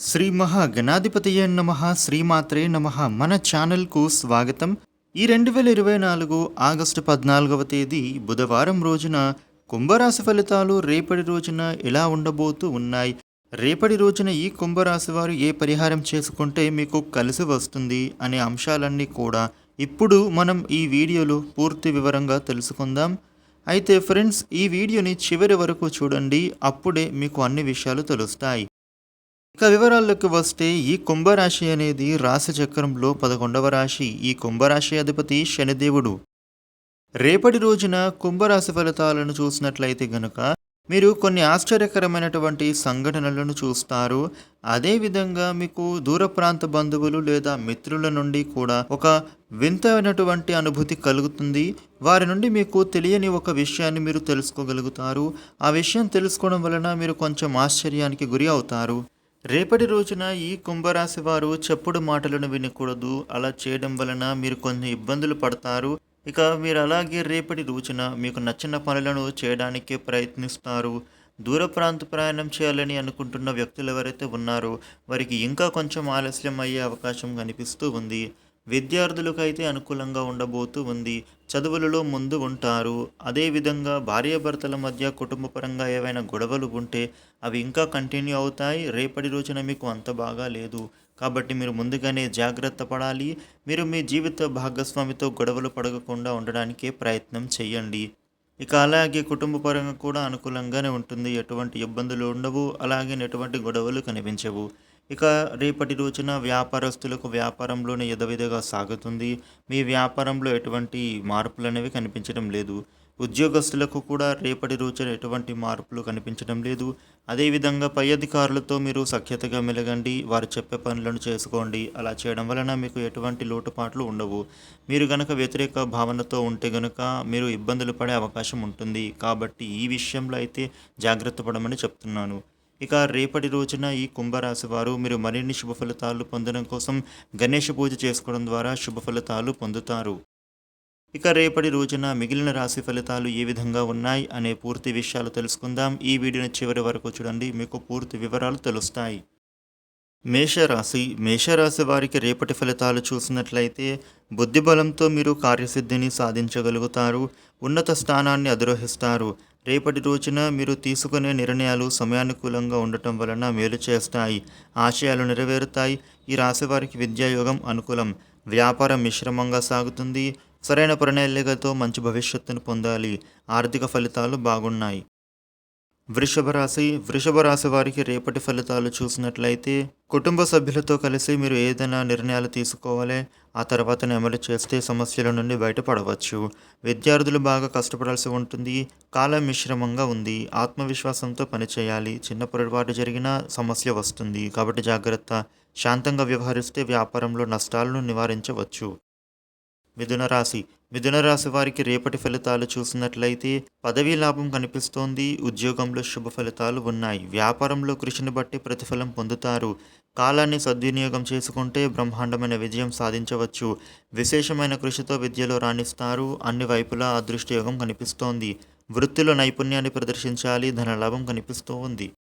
శ్రీ మహా గణాధిపతయ నమ శ్రీమాత్రే నమ. మన ఛానల్కు స్వాగతం. ఈ రెండు వేల ఇరవై నాలుగు ఆగస్టు పద్నాలుగవ తేదీ బుధవారం రోజున కుంభరాశి ఫలితాలు రేపటి రోజున ఎలా ఉండబోతూ ఉన్నాయి? రేపటి రోజున ఈ కుంభరాశి వారు ఏ పరిహారం చేసుకుంటే మీకు కలిసి వస్తుంది అనే అంశాలన్నీ కూడా ఇప్పుడు మనం ఈ వీడియోలో పూర్తి వివరంగా తెలుసుకుందాం. అయితే ఫ్రెండ్స్ ఈ వీడియోని చివరి వరకు చూడండి. అప్పుడే మీకు అన్ని విషయాలు తెలుస్తాయి. ఇక వివరాల్లోకి వస్తే ఈ కుంభరాశి అనేది రాశి చక్రంలో పదకొండవ రాశి. ఈ కుంభరాశి అధిపతి శనిదేవుడు. రేపటి రోజున కుంభరాశి ఫలితాలను చూసినట్లయితే గనుక మీరు కొన్ని ఆశ్చర్యకరమైనటువంటి సంఘటనలను చూస్తారు. అదేవిధంగా మీకు దూర ప్రాంత బంధువులు లేదా మిత్రుల నుండి కూడా ఒక వింతైనటువంటి అనుభూతి కలుగుతుంది. వారి నుండి మీకు తెలియని ఒక విషయాన్ని మీరు తెలుసుకోగలుగుతారు. ఆ విషయం తెలుసుకోవడం వలన మీరు కొంచెం ఆశ్చర్యానికి గురి అవుతారు. రేపటి రోజున ఈ కుంభరాశి వారు చెప్పుడు మాటలను వినకూడదు. అలా చేయడం వలన మీరు కొన్ని ఇబ్బందులు పడతారు. ఇక మీరు అలాగే రేపటి రోజున మీకు నచ్చిన పనులను చేయడానికి ప్రయత్నిస్తారు. దూర ప్రాంత ప్రయాణం చేయాలని అనుకుంటున్న వ్యక్తులు ఎవరైతే ఉన్నారో వారికి ఇంకా కొంచెం ఆలస్యం అయ్యే అవకాశం కనిపిస్తూ ఉంది. విద్యార్థులకు అయితే అనుకూలంగా ఉండబోతూ ఉంది. చదువులలో ముందు ఉంటారు. అదేవిధంగా భార్యాభర్తల మధ్య కుటుంబపరంగా ఏవైనా గొడవలు ఉంటే అవి ఇంకా కంటిన్యూ అవుతాయి. రేపటి రోజున మీకు అంత బాగా లేదు. కాబట్టి మీరు ముందుగానే జాగ్రత్త పడాలి. మీరు మీ జీవిత భాగస్వామితో గొడవలు పడకుండా ఉండడానికే ప్రయత్నం చేయండి. ఇక అలాగే కుటుంబ పరంగా కూడా అనుకూలంగానే ఉంటుంది. ఎటువంటి ఇబ్బందులు ఉండవు. అలాగే ఎటువంటి గొడవలు కనిపించవు. ఇక రేపటి రోజున వ్యాపారస్తులకు వ్యాపారంలోనే యథవిధిగా సాగుతుంది. మీ వ్యాపారంలో ఎటువంటి మార్పులు అనేవి కనిపించడం లేదు. ఉద్యోగస్తులకు కూడా రేపటి రోజున ఎటువంటి మార్పులు కనిపించడం లేదు. అదేవిధంగా పై అధికారులతో మీరు సఖ్యతగా మెలగండి. వారు చెప్పే పనులను చేసుకోండి. అలా చేయడం వలన మీకు ఎటువంటి లోటుపాట్లు ఉండవు. మీరు గనక వ్యతిరేక భావనతో ఉంటే గనక మీరు ఇబ్బందులు పడే అవకాశం ఉంటుంది. కాబట్టి ఈ విషయంలో అయితే జాగ్రత్త పడమని చెప్తున్నాను. ఇక రేపటి రోజున ఈ కుంభరాశి వారు మీరు మరిన్ని శుభ ఫలితాలు పొందడం కోసం గణేష పూజ చేసుకోవడం ద్వారా శుభ ఫలితాలు పొందుతారు. ఇక రేపటి రోజున మిగిలిన రాశి ఫలితాలు ఏ విధంగా ఉన్నాయి అనే పూర్తి విషయాలు తెలుసుకుందాం. ఈ వీడియోని చివరి వరకు చూడండి మీకు పూర్తి వివరాలు తెలుస్తాయి. మేషరాశి మేషరాశి వారికి రేపటి ఫలితాలు చూసినట్లయితే బుద్ధిబలంతో మీరు కార్యసిద్ధిని సాధించగలుగుతారు. ఉన్నత స్థానాన్ని అధిరోహిస్తారు. రేపటి రోజున మీరు తీసుకునే నిర్ణయాలు సమయానుకూలంగా ఉండటం వలన మేలు చేస్తాయి. ఆశయాలు నెరవేరుతాయి. ఈ రాశి వారికి విద్యాయోగం అనుకూలం. వ్యాపారం మిశ్రమంగా సాగుతుంది. సరైన ప్రణాళికతో మంచి భవిష్యత్తును పొందాలి. ఆర్థిక ఫలితాలు బాగున్నాయి. వృషభ రాశి వృషభ రాశి వారికి రేపటి ఫలితాలు చూసినట్లయితే కుటుంబ సభ్యులతో కలిసి మీరు ఏదైనా నిర్ణయాలు తీసుకోవాలి. ఆ తర్వాత అమలు చేస్తే సమస్యల నుండి బయటపడవచ్చు. విద్యార్థులు బాగా కష్టపడాల్సి ఉంటుంది. కాలం మిశ్రమంగా ఉంది. ఆత్మవిశ్వాసంతో పనిచేయాలి చిన్న పొరపాటు జరిగినా సమస్య వస్తుంది. కాబట్టి జాగ్రత్త. శాంతంగా వ్యవహరిస్తే వ్యాపారంలో నష్టాలను నివారించవచ్చు. మిథున రాశి. మిథున రాశి వారికి రేపటి ఫలితాలు చూసినట్లయితే పదవీ లాభం కనిపిస్తోంది. ఉద్యోగంలో శుభ ఫలితాలు ఉన్నాయి. వ్యాపారంలో కృషిని బట్టి ప్రతిఫలం పొందుతారు. కాలాన్ని సద్వినియోగం చేసుకుంటే బ్రహ్మాండమైన విజయం సాధించవచ్చు. విశేషమైన కృషితో విద్యలో రాణిస్తారు. అన్ని వైపులా అదృష్టయోగం కనిపిస్తోంది. వృత్తిలో నైపుణ్యాన్ని ప్రదర్శించాలి. ధనలాభం కనిపిస్తూ ఉంది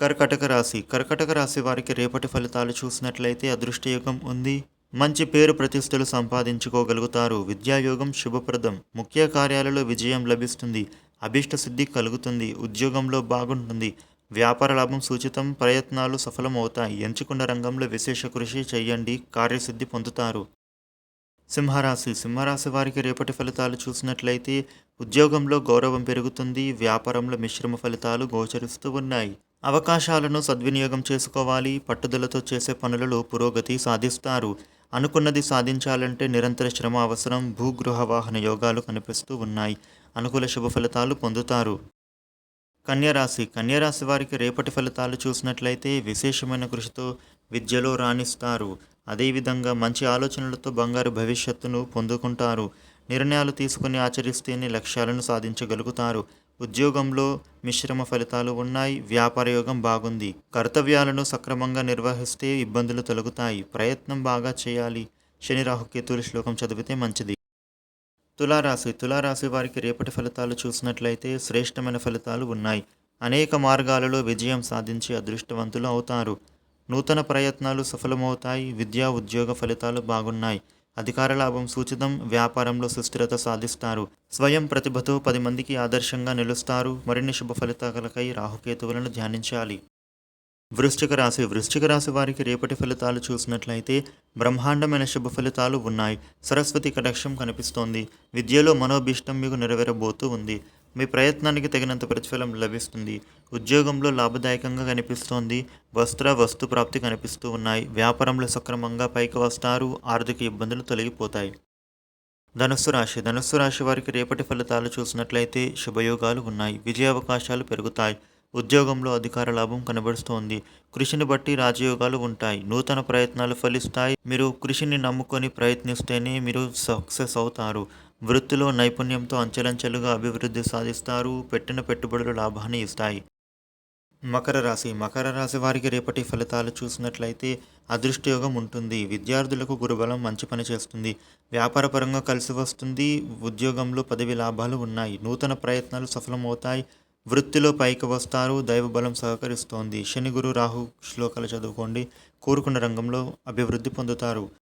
కర్కటక రాశి. కర్కటక రాశి వారికి రేపటి ఫలితాలు చూసినట్లయితే అదృష్టయోగం ఉంది. మంచి పేరు ప్రతిష్టలు సంపాదించుకోగలుగుతారు. విద్యాయోగం శుభప్రదం. ముఖ్య కార్యాలలో విజయం లభిస్తుంది. అభిష్ట సిద్ధి కలుగుతుంది. ఉద్యోగంలో బాగుంటుంది. వ్యాపార లాభం సూచితం. ప్రయత్నాలు సఫలమవుతాయి. ఎంచుకున్న రంగంలో విశేష కృషి చేయండి. కార్యసిద్ధి పొందుతారు. సింహరాశి. సింహరాశి వారికి రేపటి ఫలితాలు చూసినట్లయితే ఉద్యోగంలో గౌరవం పెరుగుతుంది. వ్యాపారంలో మిశ్రమ ఫలితాలు గోచరిస్తూ ఉన్నాయి. అవకాశాలను సద్వినియోగం చేసుకోవాలి. పట్టుదలతో చేసే పనులలో పురోగతి సాధిస్తారు. అనుకున్నది సాధించాలంటే నిరంతర శ్రమ అవసరం భూగృహ వాహన యోగాలు కనిపిస్తూ ఉన్నాయి. అనుకూల శుభ ఫలితాలు పొందుతారు. కన్యరాశి. కన్యరాశి వారికి రేపటి ఫలితాలు చూసినట్లయితే విశేషమైన కృషితో విద్యలో రాణిస్తారు. అదేవిధంగా మంచి ఆలోచనలతో బంగారు భవిష్యత్తును పొందుకుంటారు. నిర్ణయాలు తీసుకుని ఆచరిస్తేనే లక్ష్యాలను సాధించగలుగుతారు. ఉద్యోగంలో మిశ్రమ ఫలితాలు ఉన్నాయి వ్యాపార యోగం బాగుంది. కర్తవ్యాలను సక్రమంగా నిర్వహిస్తే ఇబ్బందులు తొలగుతాయి. ప్రయత్నం బాగా చేయాలి. శని రాహుకేతులు శ్లోకం చదివితే మంచిది. తులారాశి. తులారాశి వారికి రేపటి ఫలితాలు చూసినట్లయితే శ్రేష్టమైన ఫలితాలు ఉన్నాయి. అనేక మార్గాలలో విజయం సాధించి అదృష్టవంతులు అవుతారు. నూతన ప్రయత్నాలు సఫలమవుతాయి. విద్యా ఉద్యోగ ఫలితాలు బాగున్నాయి. అధికార లాభం సూచితం. వ్యాపారంలో సుస్థిరత సాధిస్తారు. స్వయం ప్రతిభతో పది మందికి ఆదర్శంగా నిలుస్తారు. మరిన్ని శుభ ఫలితాలకై రాహుకేతువులను ధ్యానించాలి. వృశ్చిక రాశి. వృశ్చిక రాశి వారికి రేపటి ఫలితాలు చూసినట్లయితే బ్రహ్మాండమైన శుభ ఫలితాలు ఉన్నాయి. సరస్వతి కటాక్షం కనిపిస్తోంది. విద్యలో మనోభీష్టం మీకు నెరవేరబోతూ ఉంది. మీ ప్రయత్నానికి తగినంత ప్రతిఫలం లభిస్తుంది. ఉద్యోగంలో లాభదాయకంగా కనిపిస్తోంది. వస్త్ర వస్తు ప్రాప్తి కనిపిస్తూ ఉన్నాయి. వ్యాపారంలో సక్రమంగా పైకి వస్తారు. ఆర్థిక ఇబ్బందులు తొలగిపోతాయి. ధనుస్సు రాశి. ధనుస్సు రాశి వారికి రేపటి ఫలితాలు చూసినట్లయితే శుభయోగాలు ఉన్నాయి. విజయ అవకాశాలు పెరుగుతాయి. ఉద్యోగంలో అధికార లాభం కనబడుస్తోంది. కృషిని బట్టి రాజయోగాలు ఉంటాయి. నూతన ప్రయత్నాలు ఫలిస్తాయి. మీరు కృషిని నమ్ముకొని ప్రయత్నిస్తేనే మీరు సక్సెస్ అవుతారు. వృత్తిలో నైపుణ్యంతో అంచెలంచెలుగా అభివృద్ధి సాధిస్తారు. పెట్టిన పెట్టుబడులు లాభాన్ని ఇస్తాయి. మకర రాశి. మకర రాశి వారికి రేపటి ఫలితాలు చూసినట్లయితే అదృష్టయోగం ఉంటుంది. విద్యార్థులకు గురుబలం మంచి పని చేస్తుంది. వ్యాపారపరంగా కలిసి వస్తుంది. ఉద్యోగంలో పదవి లాభాలు ఉన్నాయి. నూతన ప్రయత్నాలు సఫలమవుతాయి. వృత్తిలో పైకి వస్తారు. దైవబలం సహకరిస్తోంది. శని గురు రాహు శ్లోకాలు చదువుకోండి. కోరుకున్న రంగంలో అభివృద్ధి పొందుతారు.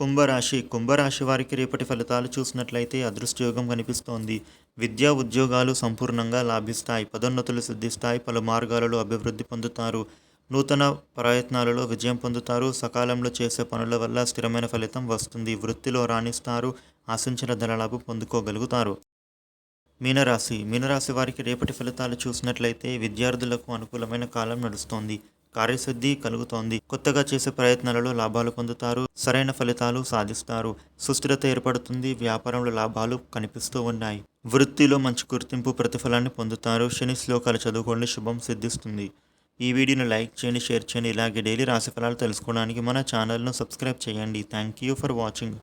కుంభరాశి కుంభరాశి వారికి రేపటి ఫలితాలు చూసినట్లయితే అదృష్టయోగం కనిపిస్తోంది. విద్యా ఉద్యోగాలు సంపూర్ణంగా లాభిస్తాయి. పదోన్నతులు సిద్ధిస్తాయి. పలు మార్గాలలో అభివృద్ధి పొందుతారు. నూతన ప్రయత్నాలలో విజయం పొందుతారు. సకాలంలో చేసే పనుల వల్ల స్థిరమైన ఫలితం వస్తుంది. వృత్తిలో రాణిస్తారు. ఆశించిన ధనలాభు పొందుకోగలుగుతారు. మీనరాశి. మీనరాశి వారికి రేపటి ఫలితాలు చూసినట్లయితే విద్యార్థులకు అనుకూలమైన కాలం నడుస్తోంది. కార్యసిద్ధి కలుగుతోంది. కొత్తగా చేసే ప్రయత్నాలలో లాభాలు పొందుతారు సరైన ఫలితాలు సాధిస్తారు. సుస్థిరత ఏర్పడుతుంది వ్యాపారంలో లాభాలు కనిపిస్తూ ఉన్నాయి. వృత్తిలో మంచి గుర్తింపు ప్రతిఫలాన్ని పొందుతారు. శని శ్లోకాలు చదువుకోండి శుభం సిద్ధిస్తుంది. ఈ వీడియోను లైక్ చేయండి షేర్ చేయండి. ఇలాగే డైలీ రాశిఫలాలు తెలుసుకోవడానికి మన ఛానల్ను సబ్స్క్రైబ్ చేయండి. Thank you for watching.